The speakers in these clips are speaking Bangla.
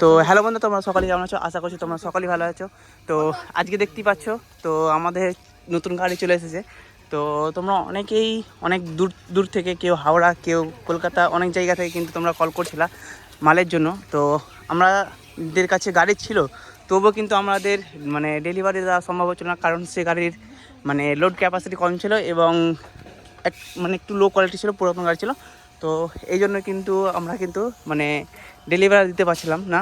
তো হ্যালো বন্ধু, তোমরা সকালে কেমন আছো? আশা করছি তোমরা সকালেই ভালো আছো। তো আজকে দেখতেই পাচ্ছ, তো আমাদের নতুন গাড়ি চলে এসেছে। তো তোমরা অনেকেই অনেক দূর দূর থেকে কেউ হাওড়া, কেউ কলকাতা, অনেক জায়গা থেকে কিন্তু তোমরা কল করছিলা মালের জন্য। তো আমাদের কাছে গাড়ি ছিল, তবুও কিন্তু আমাদের মানে ডেলিভারি দেওয়া সম্ভব হচ্ছিল না, কারণ সে গাড়ির মানে লোড ক্যাপাসিটি কম ছিল এবং এক মানে একটু লো কোয়ালিটি ছিল, পুরাতন গাড়ি ছিল। তো এই জন্য কিন্তু আমরা কিন্তু মানে ডেলিভারি দিতে পারছিলাম না।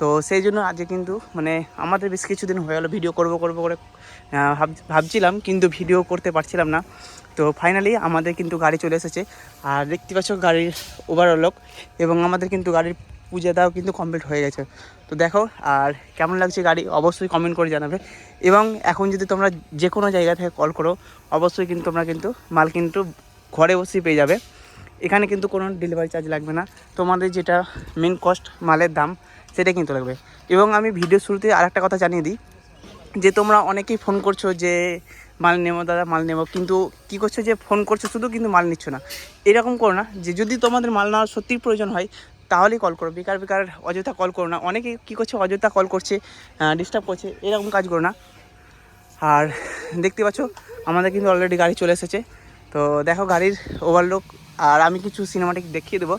তো সেই জন্য আজকে কিন্তু মানে আমাদের বেশ কিছুদিন হয়ে গেলো ভিডিও করব করব করে ভাবছিলাম কিন্তু ভিডিও করতে পারছিলাম না। তো ফাইনালি আমাদের কিন্তু গাড়ি চলে এসেছে। আর দেখতে পাচ্ছ গাড়ির ওভারঅলক এবং আমাদের কিন্তু গাড়ির পূজা দেওয়াও কিন্তু কমপ্লিট হয়ে গেছে। তো দেখো, আর কেমন লাগছে গাড়ি অবশ্যই কমেন্ট করে জানাবে। এবং এখন যদি তোমরা যে কোনো জায়গা থেকে কল করো, অবশ্যই কিন্তু তোমরা কিন্তু মাল কিন্তু ঘরে বসেই পেয়ে যাবে। এখানে কিন্তু কোনো ডেলিভারি চার্জ লাগবে না। তোমাদের যেটা মেন কস্ট মালের দাম সেটা কিন্তু লাগবে। এবং আমি ভিডিও শুরুতে আরেকটা কথা জানিয়ে দিই, যে তোমরা অনেকেই ফোন করছ যে, মাল নেব দাদা, মাল নেব। কিন্তু কী করছ যে ফোন করছ শুধু কিন্তু মাল নিচ্ছ না। এরকম করো না, যে যদি তোমাদের মাল নেওয়ার সত্যিই প্রয়োজন হয়, তাহলেই কল করো। বেকার বেকার, অযথা কল করো না। অনেকে কী করছে, অযথা কল করছে ডিস্টার্ব করছে, এরকম কাজ করো না। আর দেখতে পাচ্ছ, আমাদের কিন্তু অলরেডি গাড়ি চলে এসেছে। তো দেখো গাড়ির ওভারলুক আর আমি কিছু সিনেমাটিক দেখিয়ে দেবো।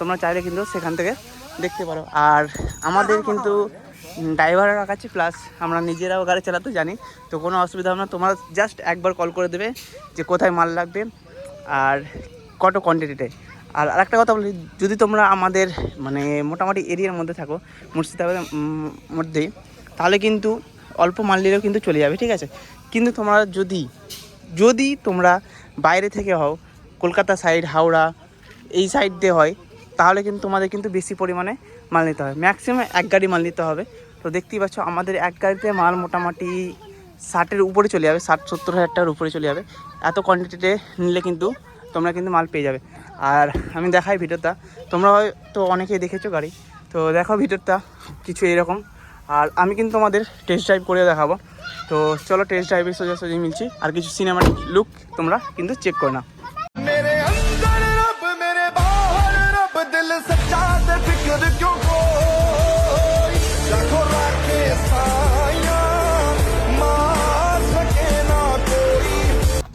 তোমরা চাইলে কিন্তু সেখান থেকে দেখতে পারো। আর আমাদের কিন্তু ড্রাইভার কাছে প্লাস আমরা নিজেরাও গাড়ি চালাতে জানি, তো কোনো অসুবিধা হবে না। তোমরা জাস্ট একবার কল করে দেবে যে কোথায় মাল লাগবে আর কত কোয়ান্টিটিতে আর আরেকটা কথা বলি, যদি তোমরা আমাদের মানে মোটামুটি এরিয়ার মধ্যে থাকো, মুর্শিদাবাদের মধ্যেই, তাহলে কিন্তু অল্প মাল নিলেও কিন্তু চলে যাবে, ঠিক আছে? কিন্তু তোমরা যদি যদি তোমরা বাইরে থেকে হও, কলকাতা সাইড হাওড়া, এই সাইড দিয়ে হয়, তাহলে কিন্তু তোমাদের কিন্তু বেশি পরিমাণে মাল নিতে হবে। ম্যাক্সিমাম এক গাড়ি মাল নিতে হবে। তো দেখতেই পাচ্ছ, আমাদের এক গাড়িতে মাল মোটামুটি ষাটের উপরে চলে যাবে, ষাট সত্তর হাজার টাকার উপরে চলে যাবে। এত কোয়ান্টিটিতে নিলে কিন্তু তোমরা কিন্তু মাল পেয়ে যাবে। আর আমি দেখাই ভিডিওটা। তোমরা হয়তো অনেকেই দেখেছ গাড়ি। তো দেখো ভিডিওটা, কিছু এরকম। আর আমি কিন্তু তোমাদের টেস্ট ড্রাইভ করে দেখাবো। তো চলো টেস্ট ড্রাইভে সোজাসুজি মিলছি আর কিছু সিনেমাটিক লুক তোমরা কিন্তু চেক করে না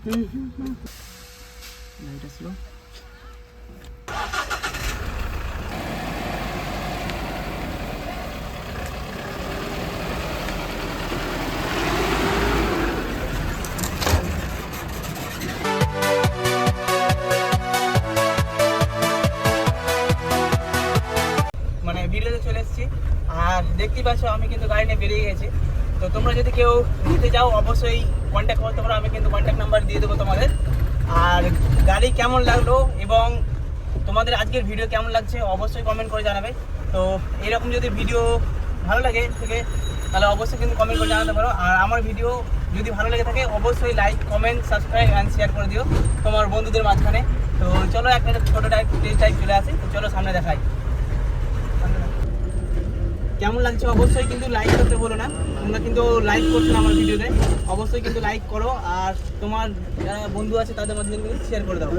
Mm-hmm. Later slow. ভিডিওতে চলে এসেছি। আর দেখতেই পাচ্ছ, আমি কিন্তু গাড়ি নিয়ে বেরিয়ে গেছি। তো তোমরা যদি কেউ নিতে যাও অবশ্যই কন্ট্যাক্ট করতে পারো আমি কিন্তু কন্ট্যাক্ট নাম্বার দিয়ে দেবো তোমাদের। আর গাড়ি কেমন লাগল এবং তোমাদের আজকের ভিডিও কেমন লাগছে, অবশ্যই কমেন্ট করে জানাবে। তো এরকম যদি ভিডিও ভালো লাগে থেকে, তাহলে অবশ্যই কিন্তু কমেন্ট করে জানাতে পারো। আর আমার ভিডিও যদি ভালো লেগে থাকে, অবশ্যই like comment subscribe and share করে দিও তোমার বন্ধুদের মাঝখানে। তো চলো একটা ছোটো টাইপ টেস্ট টাইপ চলে আসি। তো চলো সামনে দেখাই। কেমন লাগছে? অবশ্যই কিন্তু লাইক করতে বলো না। তোমরা কিন্তু লাইক করছ না আমার ভিডিওতে। অবশ্যই কিন্তু লাইক করো। আর তোমার যারা বন্ধু আছে, তাদের মধ্যে কিন্তু শেয়ার করে দাও।